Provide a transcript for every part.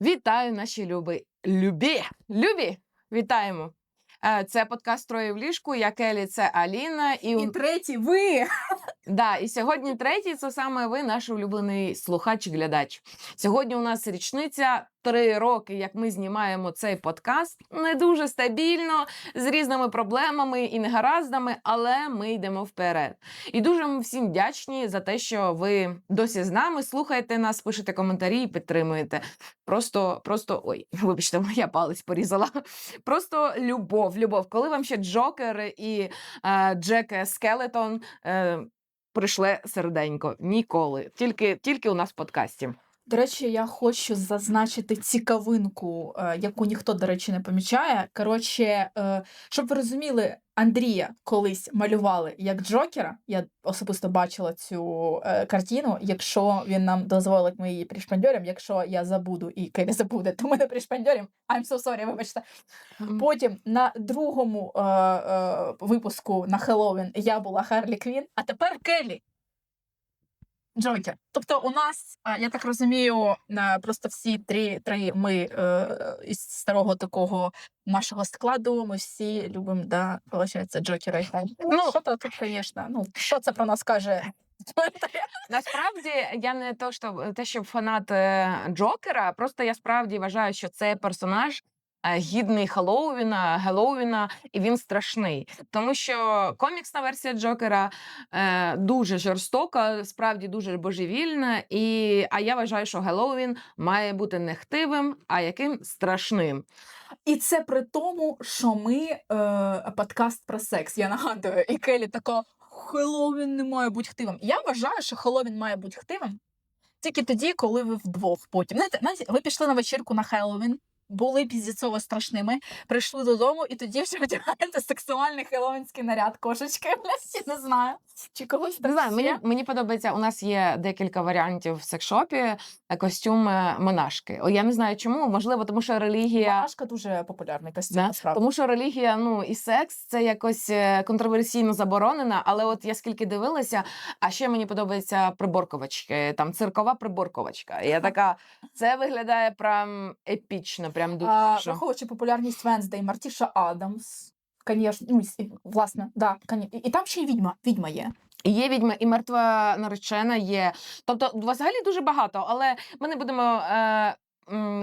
Вітаю, наші люби! Любі! Любі! Вітаємо! Е, Це подкаст Троє в ліжку. Я Келі, це Аліна. І, І третій ви. Да, і сьогодні третій це саме ви, наш улюблений слухач і глядач. Сьогодні у нас річниця три роки, як ми знімаємо цей подкаст. Не дуже стабільно, з різними проблемами і негараздами, але ми йдемо вперед. І дуже ми всім вдячні за те, що ви досі з нами слухаєте нас, пишете коментарі і підтримуєте. Просто, просто ой, вибачте, я палець порізала. Просто любов, любов. Коли вам ще Джокер і е, Джек Скелетон е, прийшле серденько. Ніколи. Тільки, тільки у нас в подкасті. До речі, я хочу зазначити цікавинку, е, яку ніхто, до речі, не помічає. Коротше, е, щоб ви розуміли, Андрія колись малювали як Джокера. Я особисто бачила цю е, картину. Якщо він нам дозволить, ми її пришпандьоримо. Якщо я забуду і Келі забуде, то ми не пришпандьоримо. I'm so sorry, вибачте. Потім на другому е, е, випуску на Хеллоуін я була Харлі Квін, а тепер Келлі. Джокер. Тобто, у нас, я так розумію, просто всі три, три ми е, із старого такого нашого складу, ми всі любимо, да, виходить, Джокера. Ну, що то тут, звісно, ну, що це про нас каже? Насправді я не то, що те, що фанат е, Джокера, просто я справді вважаю, що це персонаж. Е, Гідний Хеллоуіна, Геловіна, і він страшний, тому що коміксна версія Джокера е, дуже жорстока, справді дуже божевільна. І а я вважаю, що Геловін має бути не хтивим, а яким страшним. І це при тому, що ми е, подкаст про секс. Я нагадую, і Келі така Хеллоуін не має бути хтивим. Я вважаю, що Хеллоуін має бути хтивим тільки тоді, коли ви вдвох потім. Знаєте, ви пішли на вечірку на Хеллоуін, були піздіцово страшними, прийшли додому, і тоді вже одягаєте сексуальний хеллоуінський наряд кошечки. Я не знаю. Чи когось Не знаю, мені, мені подобається. У нас є декілька варіантів в секшопі е, костюми монашки. О, я не знаю чому. Можливо, тому що релігія. Монашка дуже популярний костюм, Да, насправді. Тому що релігія, ну і секс це якось е, контроверсійно заборонена. Але от я скільки дивилася, а ще мені подобається приборковачки, там циркова приборковачка. Я така, це виглядає прям епічно, прям дуже. А, що. враховуючи популярність Венздей, Мартіша Адамс. Конечно, ну, власне, да, коні- і, і там ще й відьма, відьма є. Є відьма, і мертва наречена є. Тобто, взагалі дуже багато, але ми не будемо. Е...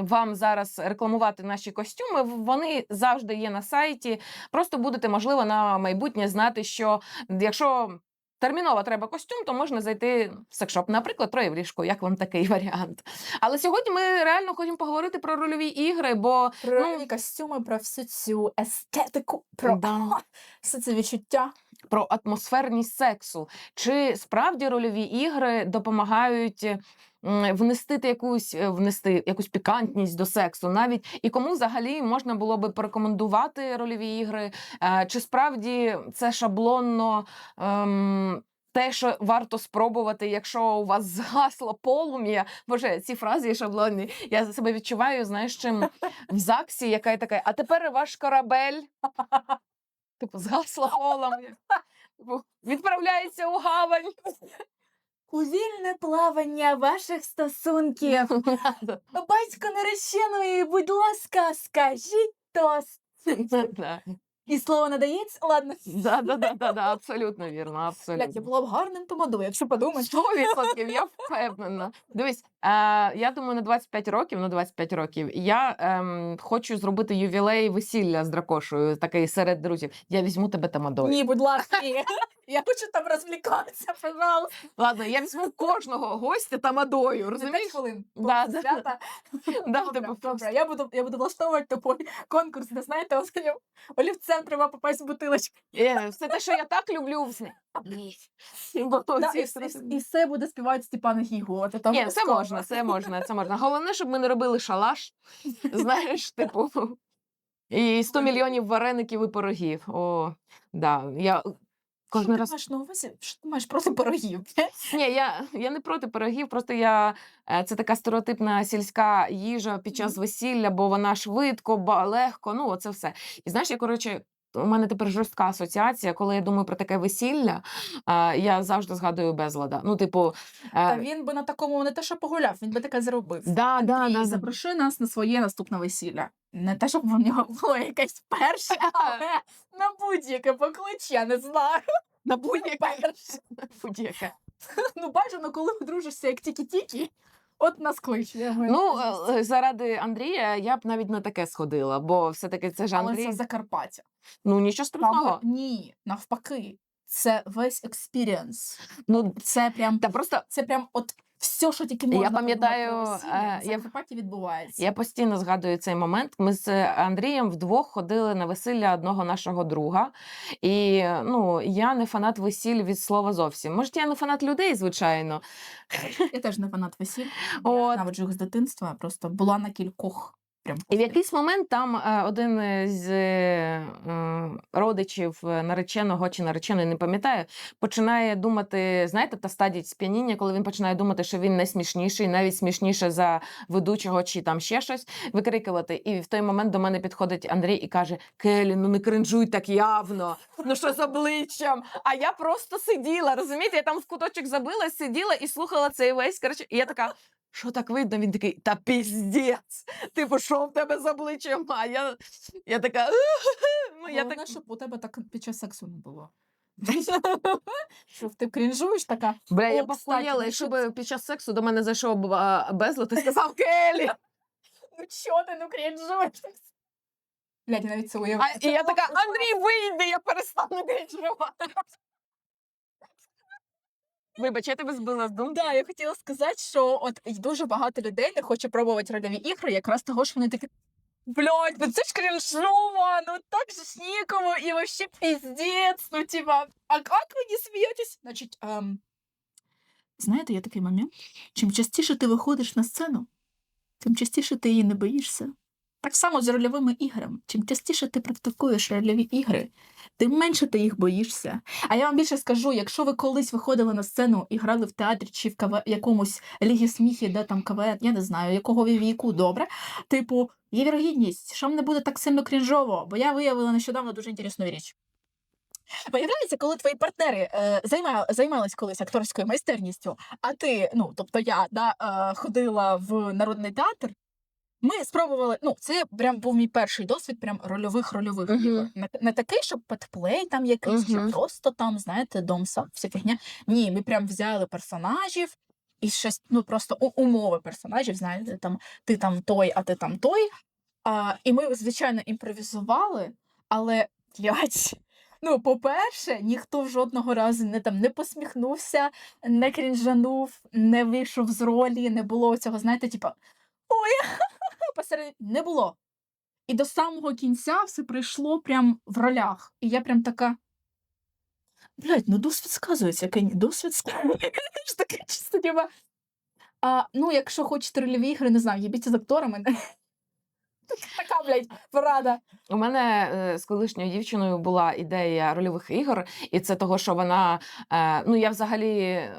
Вам зараз рекламувати наші костюми, вони завжди є на сайті. Просто будете, можливо, на майбутнє знати, що якщо терміново треба костюм, то можна зайти в секшоп. Наприклад, троє в ліжку, як вам такий варіант. Але сьогодні ми реально хочемо поговорити про рольові ігри, бо Про Ну, костюми, про всю цю естетику, про Да. все це відчуття. про атмосферність сексу. Чи справді рольові ігри допомагають внести якусь е, внести якусь пікантність до сексу, навіть і кому взагалі можна було би порекомендувати рольові ігри? Е, Чи справді це шаблонно? Ем, те, що варто спробувати, якщо у вас згасло полум'я, боже, ці фрази шаблонні. Я себе відчуваю, знаєш, чим в ЗАГСі, яка є така, а тепер ваш корабель. Типу, згасло полум'я. Відправляється у гавань. У вільне плавання ваших стосунків. Батько нареченої, будь ласка, скажіть тост. І слово надається? Ладно. Да, да, да, да, да, абсолютно вірно, Блядь, я була б гарним тамадою, якщо подумати. Сто відсотків, я впевнена. Дивись, е, я думаю, на 25 років, на 25 років я ем, хочу зробити ювілей весілля з дракошою, такий серед друзів. Я візьму тебе тамадою. Ні, будь ласка. Я хочу там розвлікатися, пожалуйста. Ладно, я візьму кожного гостя тамадою, За п'ять розумієш? хвилин. Да, да. свята. Да, Добре, добре. Я буду, я буду влаштовувати тупой конкурс, де знаєте, останнім олівцем треба попасть в бутилочку. Е, Все те, що я так люблю, Да, і, і, і все буде співати Степан це Ні, обов'язково. можна, це можна, це можна. Головне, щоб ми не робили шалаш, знаєш, типу. І 100 мільйонів вареників і пирогів. О, да. Я кожен ти раз. маєш на увазі? Що ти маєш проти пирогів? Ні, я, я не проти пирогів, просто я е, це така стереотипна сільська їжа під час весілля, бо вона швидко, легко, ну оце все. І знаєш, я коротше у мене тепер жорстка асоціація, коли я думаю про таке весілля, я завжди згадую безлада. Ну, типу, Та е, він би на такому не те, що погуляв, він би таке зробив. да, да, Андрій, да, да. запрошуй нас на своє наступне весілля. Не те, щоб у нього було якесь перше, але на будь-яке поклич, я не знаю. на будь-яке. Перше. будь-яке. Ну, бажано, коли дружишся як тільки-тільки, от нас клич. Ну, е, заради Андрія я б навіть на таке сходила, бо все-таки це ж але це Закарпаття. Ну, нічого страшного. Там, ні, навпаки, це весь експіріенс. Ну, Це прям та просто це прям от все, що тільки можна. пам'ятаю, е, в я- Закарпатті відбувається. Я постійно згадую цей момент. Ми з Андрієм вдвох ходили на весілля одного нашого друга. І ну, я не фанат весіль від слова зовсім. Може, я не фанат людей, звичайно. Я теж не фанат весіль. От. Я наводжу їх з дитинства, просто була на кількох. І в якийсь момент там е, один з е, родичів е, нареченого чи нареченої, не пам'ятаю, починає думати, знаєте, та стадія сп'яніння, коли він починає думати, що він найсмішніший, навіть смішніше за ведучого чи там ще щось, викрикувати. І в той момент до мене підходить Андрій і каже: Келі, ну не кринжуй так явно. Ну що з обличчям? А я просто сиділа, розумієте? Я там в куточок забила, сиділа і слухала цей весь. Коротше, і я така. Що так видно? Він такий, та піздець. Типу, що в тебе з обличчям? А я, я така. Ну, я так... щоб у тебе так під час сексу не було. Щоб ти крінжуєш така. Бля, я похуєла, ну якщо б під час сексу до мене зайшов а, безлад і сказав Келі. Ну чого ти ну крінжуєш? Блядь, я навіть це уявила. А, і я така, Андрій, вийди, я перестану крінжувати. Вибач, я тебе збила з думки. Да, я хотіла сказати, що от дуже багато людей не хоче пробувати рольові ігри, якраз того, що вони такі. Блядь, ну це ж крінжово, ну так же ж нікому, і вообще піздець, ну типа, а як ви не смієтесь? Значить, ем, знаєте, є такий момент, чим частіше ти виходиш на сцену, тим частіше ти її не боїшся. Так само з рольовими іграми. Чим частіше ти практикуєш рольові ігри, тим менше ти їх боїшся. А я вам більше скажу, якщо ви колись виходили на сцену і грали в театрі чи в КВ... якомусь лігі сміхі, де там КВН, я не знаю, якого ви віку, добре. Типу, є вірогідність, що вам не буде так сильно крінжово, бо я виявила нещодавно дуже інтересну річ. Виявляється, коли твої партнери е, займа, займались колись акторською майстерністю, а ти, ну тобто я да, е, ходила в народний театр. Ми спробували, ну, це прям був мій перший досвід прям рольових рольових Мгм. ігор. Не, не такий, щоб петплей там якийсь, Мгм. чи просто там, знаєте, дом сам, вся фігня. Ні, ми прям взяли персонажів і щось, ну просто умови персонажів, знаєте, там ти там той, а ти там той. А, і ми, звичайно, імпровізували, але блядь, Ну, по-перше, ніхто жодного разу не там не посміхнувся, не крінжанув, не вийшов з ролі, не було цього, знаєте, типа ой, посеред не було. І до самого кінця все прийшло прям в ролях. І я прям така. Блядь, ну досвід сказується, досвід сказується. Ну, якщо хочете рольові ігри, не знаю, їбіться з акторами. Така, блядь, порада. У мене е, з колишньою дівчиною була ідея рольових ігор, і це того, що вона. Е, ну, я взагалі е,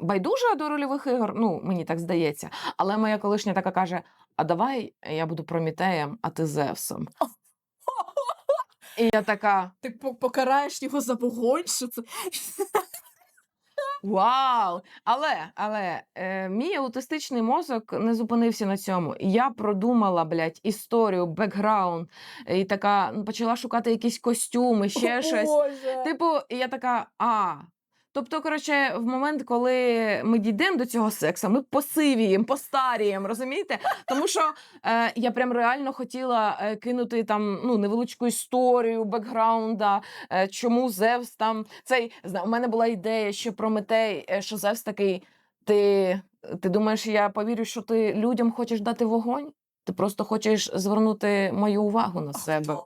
байдужа до рольових ігор, ну, мені так здається. Але моя колишня така каже: А давай я буду Промітеєм, а ти Зевсом. І я така: Ти покараєш його за вогонь, що це. Вау! Але, але е, мій аутистичний мозок не зупинився на цьому. Я продумала, блядь, історію, бекграунд, і така почала шукати якісь костюми, ще О, щось. Боже. Типу, і я така, а. Тобто, коротше, в момент, коли ми дійдемо до цього сексу, ми посивіємо, постаріємо, розумієте? Тому що е, я прям реально хотіла е, кинути там ну, невеличку історію, бекграунда, е, чому Зевс там цей зна- у мене була ідея, що Прометей, е, що Зевс такий. Ти, ти думаєш, я повірю, що ти людям хочеш дати вогонь? Ти просто хочеш звернути мою увагу на себе.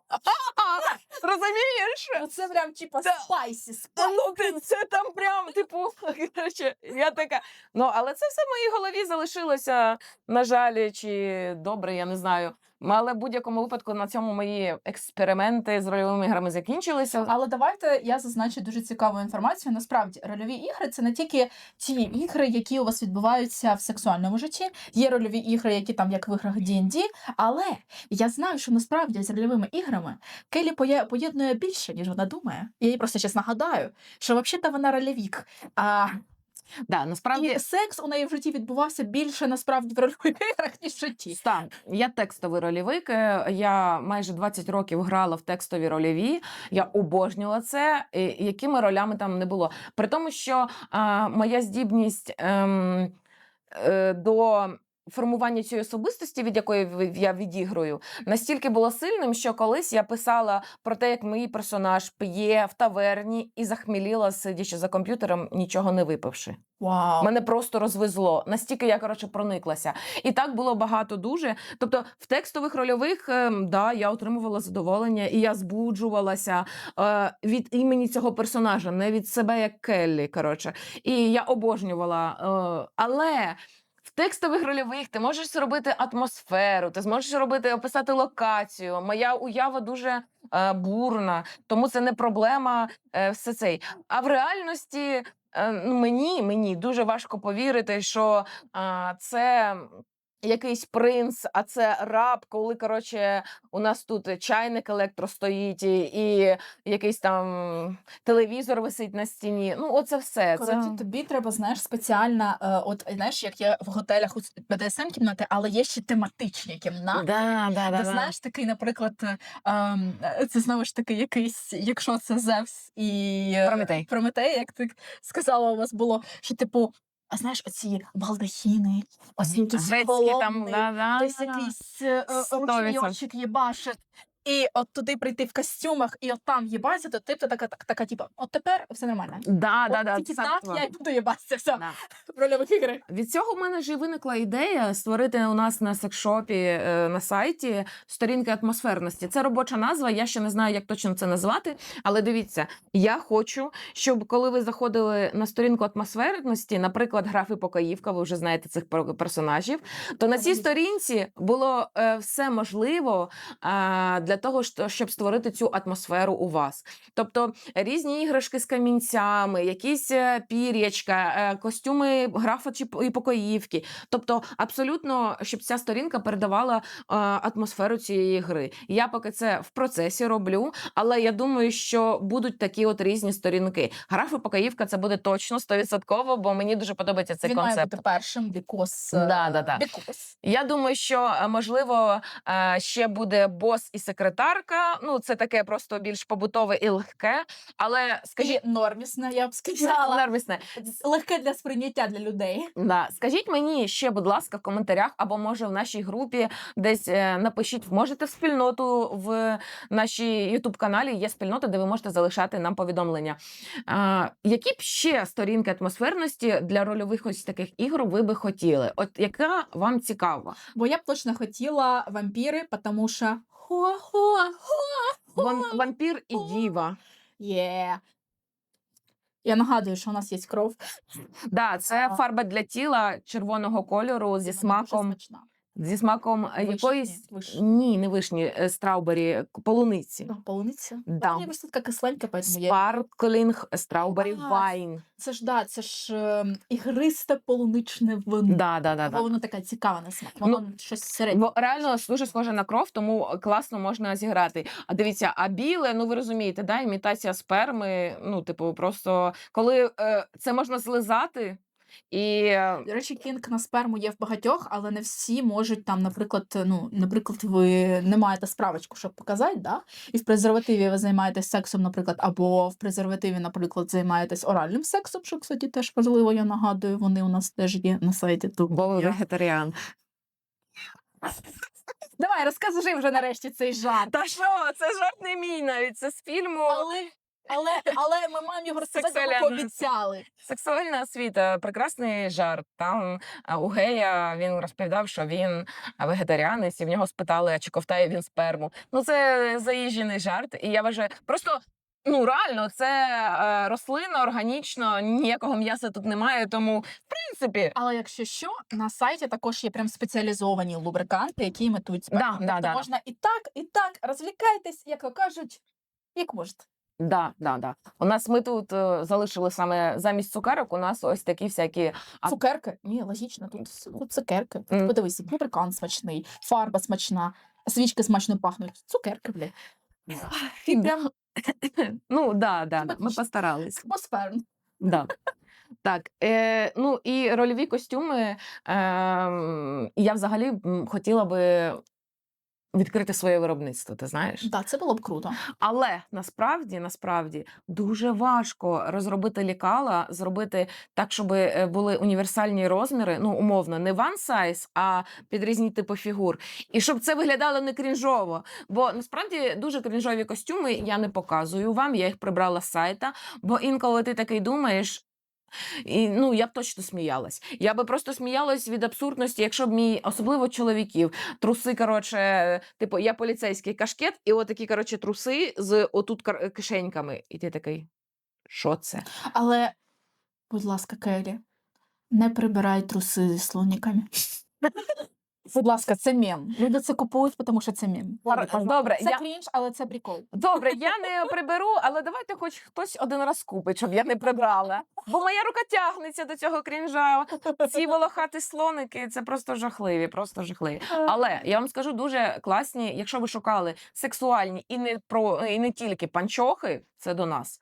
Розумієш? Ну, Це прям типа Це- спайсі. Та ну ти це там прям, типу, коротше, я така. Ну, але це все в моїй голові залишилося, на жаль, чи добре, я не знаю. Але в будь-якому випадку на цьому мої експерименти з рольовими іграми закінчилися. Але давайте я зазначу дуже цікаву інформацію. Насправді, рольові ігри це не тільки ті ігри, які у вас відбуваються в сексуальному житті. Є рольові ігри, які там як в іграх D&D, але я знаю, що насправді з рольовими іграми Келі поєднує більше, ніж вона думає. Я їй просто зараз нагадаю, що взагалі вона рольовік. А Да, насправді і секс у неї в житті відбувався більше насправді в рольових іграх, ніж в житті. Так, я текстовий рольовик. Я майже 20 років грала в текстові рольові. Я обожнювала це, і якими ролями там не було. При тому, що а, моя здібність ем, е, до. Формування цієї особистості, від якої я відіграю, настільки було сильним, що колись я писала про те, як мій персонаж п'є в таверні і захміліла, сидячи за комп'ютером, нічого не випивши. Вау. Мене просто розвезло. Настільки я коротше прониклася. І так було багато дуже. Тобто, в текстових рольових ем, да, я отримувала задоволення, і я збуджувалася е, від імені цього персонажа, не від себе як Келлі. Коротше, і я обожнювала. Е, але. Текстових рольових ти можеш зробити атмосферу, ти зможеш робити описати локацію. Моя уява дуже е, бурна, тому це не проблема. Е, все цей. А в реальності е, ну, мені, мені дуже важко повірити, що е, це якийсь принц, а це раб, коли коротше у нас тут чайник електро стоїть, і, якийсь там телевізор висить на стіні. Ну, оце все. Коротше, Це... тобі треба, знаєш, спеціальна, е, от знаєш, як є в готелях БДСМ кімнати, але є ще тематичні кімнати. Да, да, да, Ти да. знаєш, такий, наприклад, е, ем, е, це знову ж таки якийсь, якщо це Зевс і е, Прометей. Прометей, як ти сказала, у вас було, що типу, знаєш, оці балдахіни, оці якісь Грецькі там, колони, да, да, десь да. якийсь е, е, Сто є їбашить. І от туди прийти в костюмах, і от там їбатися, то ти б така, така, така, типу, от тепер все нормально. Да, да, От да, тільки це так я й буду їбатися все Да. в рольових іграх. Від цього в мене ж і виникла ідея створити у нас на секшопі е, на сайті сторінки атмосферності. Це робоча назва. Я ще не знаю, як точно це назвати. Але дивіться, я хочу, щоб коли ви заходили на сторінку атмосферності, наприклад, графи Покоївка, ви вже знаєте цих персонажів, то на цій сторінці було е, все можливо е, для того, щоб створити цю атмосферу у вас. Тобто різні іграшки з камінцями, якісь е, пір'ячка, е, костюми графа чи і покоївки. Тобто, абсолютно, щоб ця сторінка передавала е, атмосферу цієї гри. Я поки це в процесі роблю, але я думаю, що будуть такі от різні сторінки. Граф і покоївка це буде точно 100%, бо мені дуже подобається цей Він має концепт. бути першим, бікос. Да, да, да. Я думаю, що можливо ще буде бос і секретарка. Ну, це таке просто більш побутове і легке. Але скажіть, І нормісне, я б сказала. нервісне. Легке для сприйняття для людей. Да. Скажіть мені ще, будь ласка, в коментарях, або може в нашій групі десь е, напишіть, можете в спільноту в нашій Ютуб каналі є спільнота, де ви можете залишати нам повідомлення. А, які б ще сторінки атмосферності для рольових ось таких ігор ви би хотіли? От яка вам цікава? Бо я б точно хотіла вампіри, тому що хо-хо-хо. Вам- вампір і діва. Є. Я нагадую, що у нас є кров. Да, це фарба для тіла червоного кольору зі Вона дуже смаком, смачна. Зі смаком е, Вишні, якоїсь вишні. ні, не вишні, е, страубері, полуниці. Да, полуниця. Да. Мені просто така кисленька, поэтому я... Sparkling strawberry А, wine. Це ж да, це ж е, ігристе полуничне вино. Да, да, да, да. воно така цікава на смак. Воно щось середнє. Бо реально дуже схоже на кров, тому класно можна зіграти. А дивіться, а біле, ну ви розумієте, да, імітація сперми. Ну, типу, просто коли е, це можна злизати і е, До речі, кінг на сперму є в багатьох, але не всі можуть там, наприклад, ну, наприклад, ви не маєте справочку, щоб показати, да? і в презервативі ви займаєтесь сексом, наприклад, або в презервативі, наприклад, займаєтесь оральним сексом, що, кстати, теж важливо, я нагадую, вони у нас теж є на сайті. Бо ви вегетаріан. Давай, розкажи вже нарешті цей жарт. Та що, це жарт не мій навіть, це з фільму. Але, але, але ми маємо його розказати, Сексуальна. пообіцяли. Сексуальна освіта, прекрасний жарт. Там у гея він розповідав, що він вегетаріанець, і в нього спитали, а чи ковтає він сперму. Ну це заїжджений жарт. І я вважаю, просто Ну реально, це е, рослина органічно, ніякого м'яса тут немає. Тому, в принципі, Але якщо що, на сайті також є прям спеціалізовані лубриканти, які імітують спеку. Да, да, тобто да. можна і так, і так. Розвлікайтесь, як то кажуть, як можете. Да, да, да. У нас ми тут е, залишили саме замість цукерок. У нас ось такі всякі А- Цукерки? Ні, логічно, тут, тут цукерки. Мгм. Подивись, лубрикант смачний, фарба смачна, свічки смачно пахнуть. Цукерки, блядь. І прям ну да, да, да. Ми постарались. атмосферно. Да. Так, е, ну і рольові костюми. Е, я взагалі м, хотіла би відкрити своє виробництво, ти знаєш? Так, це було б круто. Але насправді, насправді дуже важко розробити лікала, зробити так, щоб е, були універсальні розміри, ну умовно, не one size, а під різні типи фігур. І щоб це виглядало не крінжово. Бо насправді дуже крінжові костюми я не показую вам. Я їх прибрала з сайта, бо інколи ти такий думаєш. І, ну, я б точно сміялась. Я би просто сміялась від абсурдності, якщо б мій, особливо чоловіків, труси, коротше, типу, я поліцейський кашкет, і отакі, коротше, труси з отут кишеньками. І ти такий, що це? Але, будь ласка, Келі, не прибирай труси зі слоніками. Будь ласка, це мем. Люди це купують, тому що це мем. Добре, Це я, крінж, але це прикол. добре, я не приберу, але давайте хоч хтось один раз купить, щоб я не прибрала. Бо моя рука тягнеться до цього крінжа. Ці волохаті слоники це просто жахливі, просто жахливі. Але я вам скажу дуже класні, якщо ви шукали сексуальні і не про і не тільки панчохи, це до нас.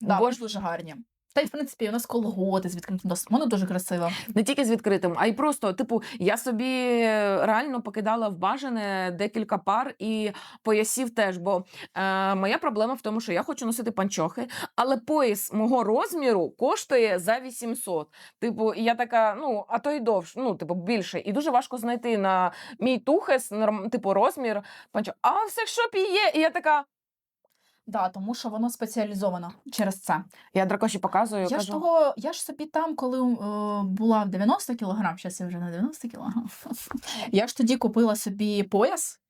Да, Бо ж дуже гарні. Та й в принципі у нас колготи з відкритим доступом. Воно дуже красиво. не тільки з відкритим, а й просто, типу, я собі реально покидала в бажане декілька пар і поясів теж. Бо е, моя проблема в тому, що я хочу носити панчохи, але пояс мого розміру коштує за 800. Типу, і я така, ну а то й довше, ну типу, більше. І дуже важко знайти на мій тухес, типу, розмір панчох. А в секшопі є. І я така. Да, тому що воно спеціалізовано через це. Я дракоші показую. Я кажу, ж того, я ж собі там, коли е, була в 90 кілограм, зараз я вже на 90 кілограм. Я ж тоді купила собі пояс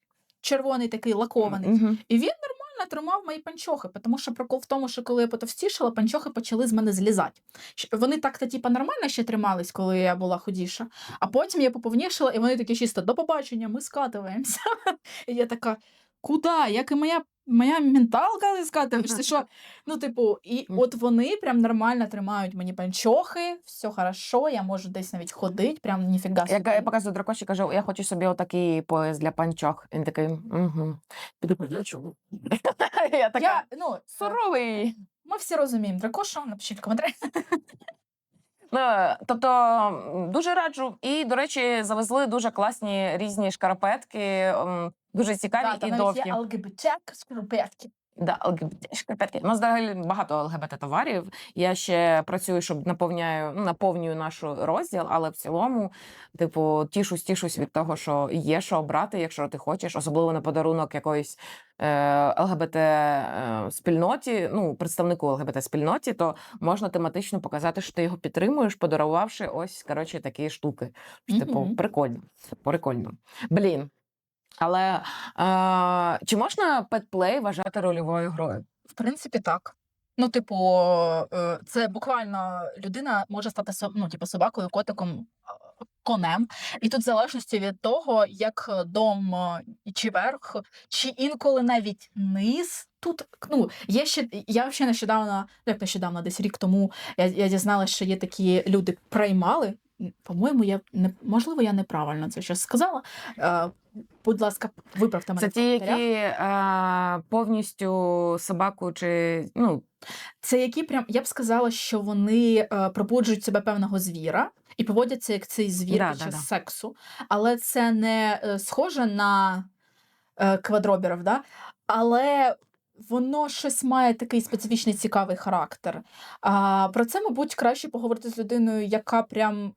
червоний, такий лакований. Мгм. І він нормально тримав мої панчохи, тому що прикол в тому, що коли я потовстішала, панчохи почали з мене злізати. Вони так-то типа нормально ще тримались, коли я була худіша. А потім я поповнішала, і вони такі чисто до побачення, ми скатуємося. І я така, куди? Як і моя. Моя менталка скатуєшся, що ну, типу, і от вони прям нормально тримають мені панчохи, все хорошо, я можу десь навіть ходити, прям ніфіга Я, я показую дракоші, кажу, я хочу собі отакий пояс для панчох. Він такий, угу. Я така, Я, ну, суровий. ми всі розуміємо дракошу, напишіть в коментарі. Ну, тобто дуже раджу. І, до речі, завезли дуже класні різні шкарпетки, дуже цікаві Да, і довгі. є ЛГБТ шкарпетки. Да, ЛГБТ шкарпетки. У нас взагалі багато ЛГБТ товарів. Я ще працюю, щоб наповняю, ну, наповнюю нашу розділ, але в цілому, типу, тішусь, тішусь від того, що є що обрати, якщо ти хочеш, особливо на подарунок якоїсь е, ЛГБТ е, спільноті, ну, представнику ЛГБТ спільноті, то можна тематично показати, що ти його підтримуєш, подарувавши ось коротше такі штуки. Типу, прикольно. Прикольно. Блін. Але е, чи можна петплей вважати рольовою грою? В принципі, так. Ну, типу, е, це буквально людина може стати ну, типу, собакою, котиком, конем. І тут в залежності від того, як дом е, чи верх, чи інколи навіть низ. Тут ну, є ще я ще нещодавно, ну, як нещодавно, десь рік тому я, я дізналася, що є такі люди приймали. По-моєму, я не можливо, я неправильно це щось сказала. Е, будь ласка, виправте мене. Це в ті, які е, повністю собаку чи ну Це які прям я б сказала, що вони е, пробуджують себе певного звіра і поводяться як цей звір Да, під да, час да. сексу, але це не е, схоже на е, квадроберів, да? але воно щось має такий специфічний цікавий характер. А, про це, мабуть, краще поговорити з людиною, яка прям.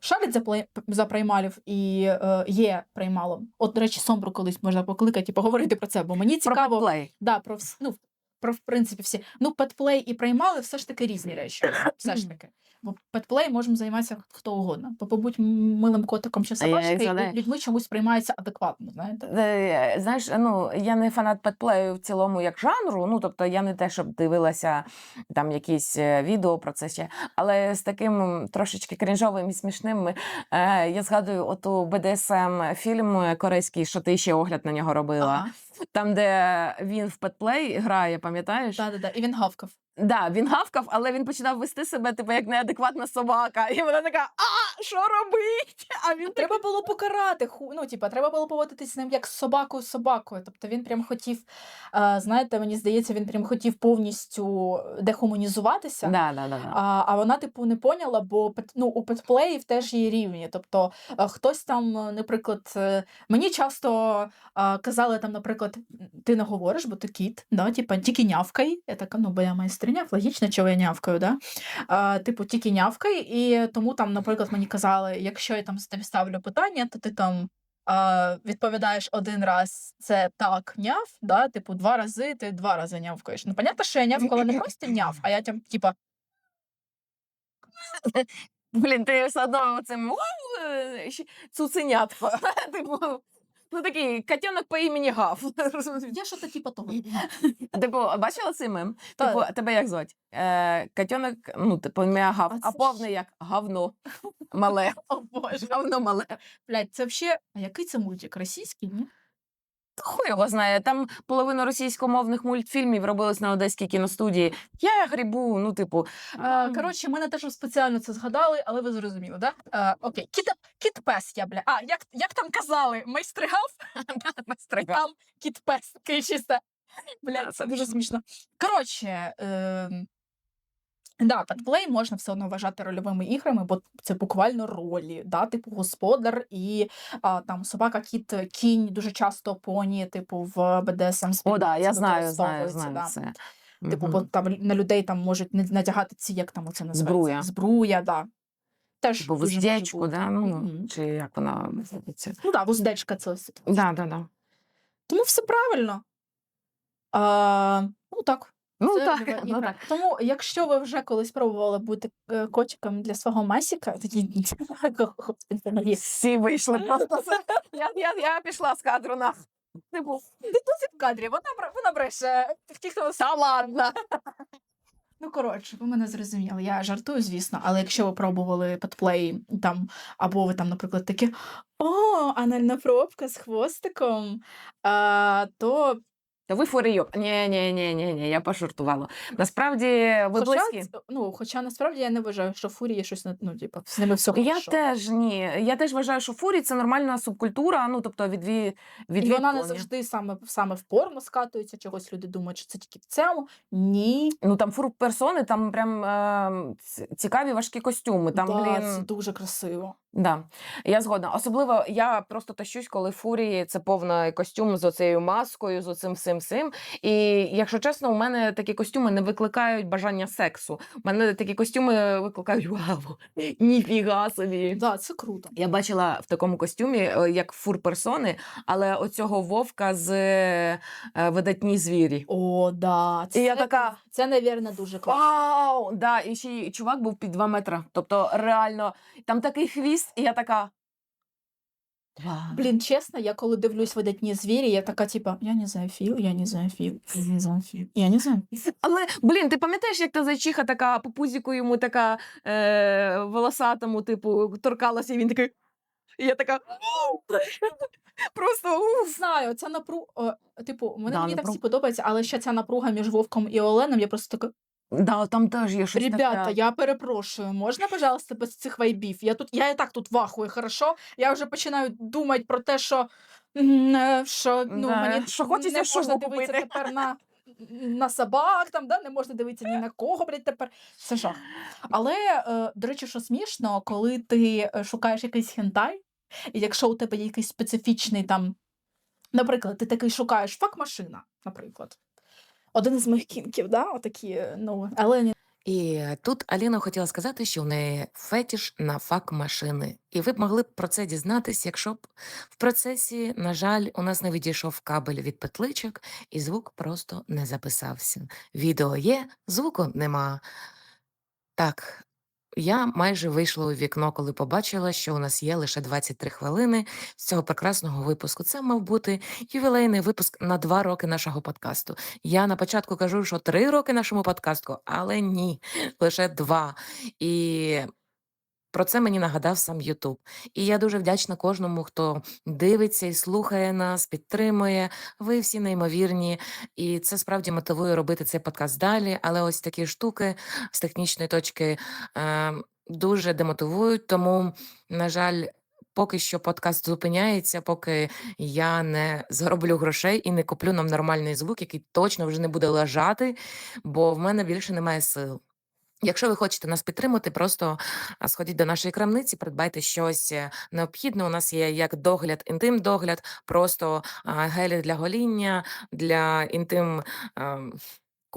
Шарить за, плей- за приймалів і е, є приймалом. От, до речі, Сомбру колись можна покликати і поговорити про це, бо мені про цікаво. петплей. Да, про вс... ну, про в принципі всі. Ну, петплей і приймали все ж таки різні речі. Все ж таки. Бо петплей можемо займатися хто угодно. Бо побудь милим котиком чи собачкою, людьми чомусь приймається адекватно, знаєте? Е, Знаєш, ну я не фанат петплею в цілому як жанру. Ну тобто я не те, щоб дивилася там якісь е, відео про це ще, але з таким трошечки крінжовим і смішним. Е, я згадую оту BDSM фільм корейський, що ти ще огляд на нього робила. Ага. Там, де він в петплей грає, пам'ятаєш? Так, так, так. І він гавкав. Да, він гавкав, але він починав вести себе типу як неадекватна собака. І вона така: А, що робить? А він Треба було покарати. ху- Ну, типа, треба було поводитись з ним як з собакою з собакою. Тобто він прям хотів, е, знаєте, мені здається, він прям хотів повністю дехуманізуватися. Да, да, да, да. А, а вона, типу, не поняла, бо ну, у петплеїв теж є рівні. Тобто е, хтось там, е, наприклад, мені часто е, казали там, наприклад, ти не говориш, бо ти кіт, да? типу, тільки нявкай. Я така, ну, бо я майстриня, логічно, чого я нявкаю, да? А, типу, тільки нявкай, і тому там, наприклад, мені казали, якщо я там тобі ставлю питання, то ти там. Відповідаєш один раз це так, няв, да? типу, два рази ти два рази нявкаєш. Ну, понятно, що я нявкала не просто няв, а я там, типа, Блін, ти все одно цим цуценятко. Типу, ну такий котенок по імені Гав. Я що-то типу того. Типу, бачила цей мем? Типу, тебе як звать? Е, котенок, ну, типу, ім'я Гав, А а повне як говно. Мале. О боже. Говно мале. Блядь, це взагалі. А який це мультик? Російський, ні? Хуй його знає. Там половина російськомовних мультфільмів робилась на одеській кіностудії. Я грибу, ну, типу. Е, коротше, мене теж спеціально це згадали, але ви зрозуміли, да? Е, окей, кіт, кіт пес я, бля. А, як, як там казали, майстригав, Стригав. там кіт пес, чисто. Це це дуже смішно. Коротше, е, да, петплей можна все одно вважати рольовими іграми, бо це буквально ролі, да? типу господар і а, там собака, кіт, кінь, дуже часто поні, типу, в БДСМ О, да, я знаю, знаю, знаю да. це. Типу, Мгм. бо там на людей там можуть надягати ці, як там оце називається? Збруя. Збруя, да. Теж Типу дуже може вуздечку, да? ну, Мгм. чи як вона називається. Ну так, вуздечка це ось. Да, да, да. Тому все правильно. А, ну так. Ну це так, ну так. Тому, якщо ви вже колись пробували бути е, котиком для свого масіка, тоді. Всі вийшли просто. Я, я, я пішла з кадру на. Типу, Ти досить в кадрі, вона, бре- вона бреше. Ті, хто та ладно. Ну, коротше, ви мене зрозуміли. Я жартую, звісно, але якщо ви пробували петплей там, або ви там, наприклад, такі о, анальна пробка з хвостиком, а, то Та ви фурійок. Ні, ні, ні, ні, ні, я пошуртувала. Насправді, ви хоча, близькі. ц- ну, хоча насправді я не вважаю, що фурії щось не- ну, типу, з ними все Я хорошо. теж ні. Я теж вважаю, що фурі це нормальна субкультура, ну тобто відві... від І вона не завжди саме, саме в порно скатується, чогось люди думають, що це тільки в цьому. Ні. Ну там фур персони, там прям е, цікаві важкі костюми. Там, да, блін, Це дуже красиво. Да, я згодна. Особливо я просто тащусь, коли фурії це повний костюм з оцією маскою, з оцим всім всім. І якщо чесно, у мене такі костюми не викликають бажання сексу. У мене такі костюми викликають вау, ніфіга собі. Да, це круто. Я бачила в такому костюмі, е, як фур персони, але оцього вовка з е, видатні звірі. О, да. Це, І я така. це, навірно, дуже класно. Вау! Да, і ще й чувак був під 2 метри. Тобто, реально, там такий хвіст, і я така. Блін, чесно, я коли дивлюсь видатні звірі, я така, типа, я не знаю філ, я не знаю філ, я не знаю філ, я не знаю. Але блін, ти пам'ятаєш, як та зайчиха така по пузіку йому така е, волосатому, типу, торкалася, і він такий. І я така. Просто уф. знаю, ця напруга, типу, мене Да, мені так всі подобається, але ще ця напруга між Вовком і Оленом, я просто така, Да, там теж є щось ребята, таке. я перепрошую, можна, пожалуйста, без цих вайбів? Я тут, я і так тут вахую, хорошо? Я вже починаю думати про те, що, м, що ну, Да, мені що хочеться не шубу можна дивитися купити. тепер на, на собак, там, да? не можна дивитися ні на кого, блядь, тепер. Це жах. Але, е, до речі, що смішно, коли ти е, шукаєш якийсь хентай, і якщо у тебе є якийсь специфічний там, наприклад, ти такий шукаєш фак-машина, наприклад. Один із моїх кінків, да? Отакі, е, ну, але. І тут Аліна хотіла сказати, що в неї фетіш на фак-машини. І ви б могли б про це дізнатись, якщо б в процесі, на жаль, у нас не відійшов кабель від петличок, і звук просто не записався. Відео є, звуку нема. Так, я майже вийшла у вікно, коли побачила, що у нас є лише 23 хвилини з цього прекрасного випуску. Це мав бути ювілейний випуск на два роки нашого подкасту. Я на початку кажу, що три роки нашому подкасту, але ні, лише два. І про це мені нагадав сам Ютуб. І я дуже вдячна кожному, хто дивиться і слухає нас, підтримує. Ви всі неймовірні, і це справді мотивує робити цей подкаст далі. Але ось такі штуки з технічної точки е, дуже демотивують. Тому, на жаль, поки що подкаст зупиняється, поки я не зароблю грошей і не куплю нам нормальний звук, який точно вже не буде лежати, бо в мене більше немає сил. Якщо ви хочете нас підтримати, просто сходіть до нашої крамниці, придбайте щось е, необхідне. У нас є як догляд, інтим-догляд, просто гелі для гоління, для інтим.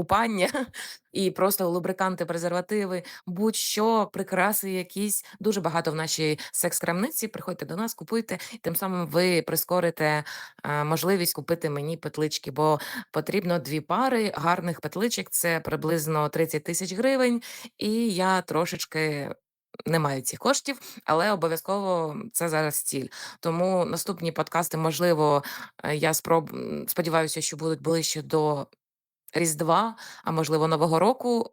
Купання і просто лубриканти, презервативи, будь-що, прикраси якісь. Дуже багато в нашій секс-крамниці. Приходьте до нас, купуйте, і тим самим ви прискорите е, можливість купити мені петлички, бо потрібно дві пари гарних петличок. Це приблизно 30 тисяч гривень, і я трошечки. Не маю цих коштів, але обов'язково це зараз ціль. Тому наступні подкасти, можливо, е, я спроб... сподіваюся, що будуть ближче до Різдва, а можливо, Нового року.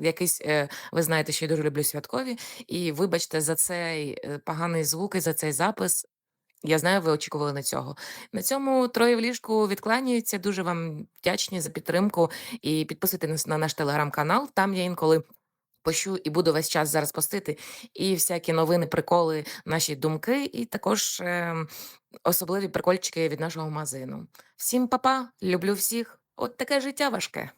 Якийсь, е, ви знаєте, що я дуже люблю святкові. І вибачте за цей е, поганий звук і за цей запис. Я знаю, ви очікували на цього. На цьому троє в ліжку відкланяються. Дуже вам вдячні за підтримку. І підписуйтесь на наш телеграм-канал. Там я інколи пощу і буду весь час зараз постити. І всякі новини, приколи, наші думки, і також ем, особливі прикольчики від нашого магазину. Всім па-па, люблю всіх. От таке життя важке.